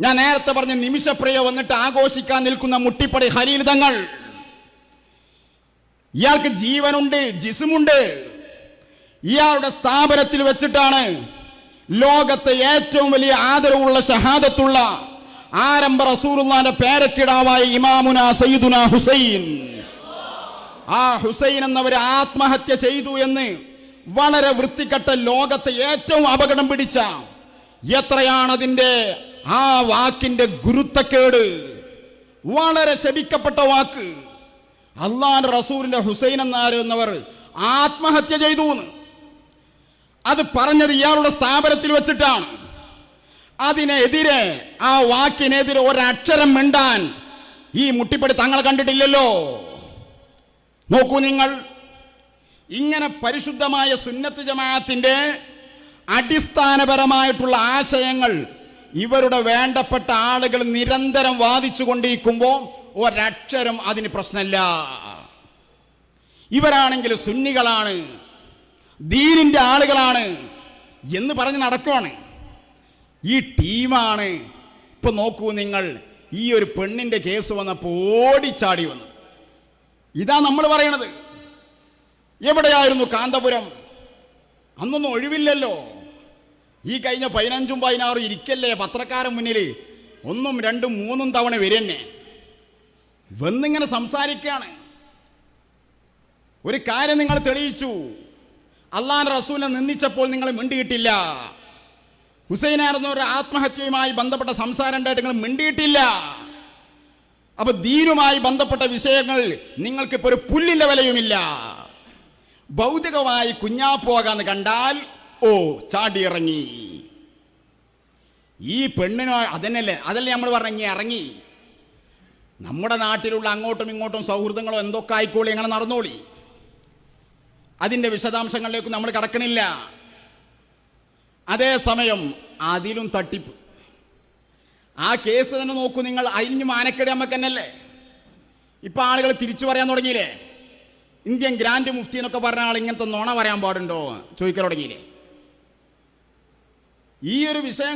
ഞാൻ നേരത്തെ പറഞ്ഞ നിമിഷപ്രിയ വന്നിട്ട് ആഘോഷിക്കാൻ നിൽക്കുന്ന മുട്ടിപ്പടി ഹരിതങ്ങൾ തങ്ങൾ. ഇയാൾക്ക് ജീവനുണ്ട് ജിസുമുണ്ട്. ഇയാളുടെ സ്ഥാപനത്തിൽ വെച്ചിട്ടാണ് ലോകത്തെ ഏറ്റവും വലിയ ആദരവുള്ള ഷഹാദത്തുള്ള ആരംഭ റസൂലുള്ളാന്റെ പേരക്കിടാവായ ഇമാമുന സയ്യിദുന ഹുസൈൻ. ആ ഹുസൈൻ എന്നവർ ആത്മഹത്യ ചെയ്തു എന്ന് വളരെ വൃത്തികെട്ട ലോകത്തെ ഏറ്റവും അപകടം പിടിച്ച എത്രയാണ് അതിന്റെ ആ വാക്കിന്റെ ഗുരുത്തക്കേട്? വളരെ ശപിക്കപ്പെട്ട വാക്ക്. അള്ളാൻ റസൂലിന്റെ ഹുസൈൻ എന്നാരുന്നവർ ആത്മഹത്യ ചെയ്തു എന്ന്. അത് പറഞ്ഞത് ഇയാളുടെ സ്ഥാപനത്തിൽ വെച്ചിട്ടാണ്. അതിനെതിരെ ആ വാക്കിനെതിരെ ഒരക്ഷരം മിണ്ടാൻ ഈ മുട്ടിപ്പടി തങ്ങൾ കണ്ടിട്ടില്ലല്ലോ. നോക്കൂ നിങ്ങൾ. ഇങ്ങനെ പരിശുദ്ധമായ സുന്നത്ത് ജമാഅത്തിന്റെ അടിസ്ഥാനപരമായിട്ടുള്ള ആശയങ്ങൾ ഇവരുടെ വേണ്ടപ്പെട്ട ആളുകൾ നിരന്തരം വാദിച്ചു കൊണ്ടിരിക്കുമ്പോൾ ഒരക്ഷരം അതിന് പ്രശ്നമില്ല. ഇവരാണെങ്കിൽ സുന്നികളാണ് ദീനിന്റെ ആളുകളാണ് എന്ന് പറഞ്ഞ് നടക്കുവാണ്. ഈ ടീമാണ് ഇപ്പൊ നോക്കൂ നിങ്ങൾ ഈ ഒരു പെണ്ണിന്റെ കേസ് വന്നപ്പോൾ ഓടിച്ചാടി വന്നത്. ഇതാ നമ്മൾ പറയണത്. എവിടെയായിരുന്നു കാന്തപുരം? അന്നൊന്നും ഒഴിവില്ലല്ലോ. ഈ കഴിഞ്ഞ പതിനഞ്ചും പതിനാറും ഇരിക്കല്ലേ പത്രക്കാരൻ മുന്നിൽ ഒന്നും രണ്ടും മൂന്നും തവണ വരെന്നെ വന്നിങ്ങനെ സംസാരിക്കുകയാണ്. ഒരു കാര്യം നിങ്ങൾ തെളിയിച്ചു. അള്ളാൻ റസൂലിനെ നിന്ദിച്ചപ്പോൾ നിങ്ങൾ മിണ്ടിയിട്ടില്ല. ഹുസൈനായിരുന്ന ഒരു ആത്മഹത്യയുമായി ബന്ധപ്പെട്ട സംസാരം ഉണ്ടായിട്ട് നിങ്ങൾ മിണ്ടിയിട്ടില്ല. അപ്പൊ ദീനുമായി ബന്ധപ്പെട്ട വിഷയങ്ങൾ നിങ്ങൾക്ക് ഇപ്പൊ ഒരു പുല്ലിന്റെ വിലയുമില്ല. ഭൗതികമായി കുഞ്ഞാപ്പോകാന്ന് കണ്ടാൽ ഓ ചാടിയിറങ്ങി. ഈ പെണ്ണിനോ അതന്നെയല്ലേ അതല്ലേ നമ്മൾ പറഞ്ഞ ഇറങ്ങി. നമ്മുടെ നാട്ടിലുള്ള അങ്ങോട്ടും ഇങ്ങോട്ടും സൗഹൃദങ്ങളോ എന്തൊക്കെ ആയിക്കോളി അങ്ങനെ നടന്നോളി. അതിന്റെ വിശദാംശങ്ങളിലേക്ക് നമ്മൾ കടക്കണില്ല. അതേസമയം അതിലും തട്ടിപ്പ്. ആ കേസ് തന്നെ നോക്കൂ നിങ്ങൾ അയിഞ്ഞു മാനക്കേട് നമുക്ക് തന്നെയല്ലേ. ഇപ്പൊ ആളുകൾ തിരിച്ചു പറയാൻ തുടങ്ങിയില്ലേ? ഇന്ത്യൻ ഗ്രാൻഡ് മുഫ്തി എന്നൊക്കെ പറഞ്ഞ ആൾ ഇങ്ങനത്തെ നുണ പറയാൻ പാടുണ്ടോ? ചോദിക്കാൻ തുടങ്ങിയില്ലേ? ഈ ഒരു വിഷയം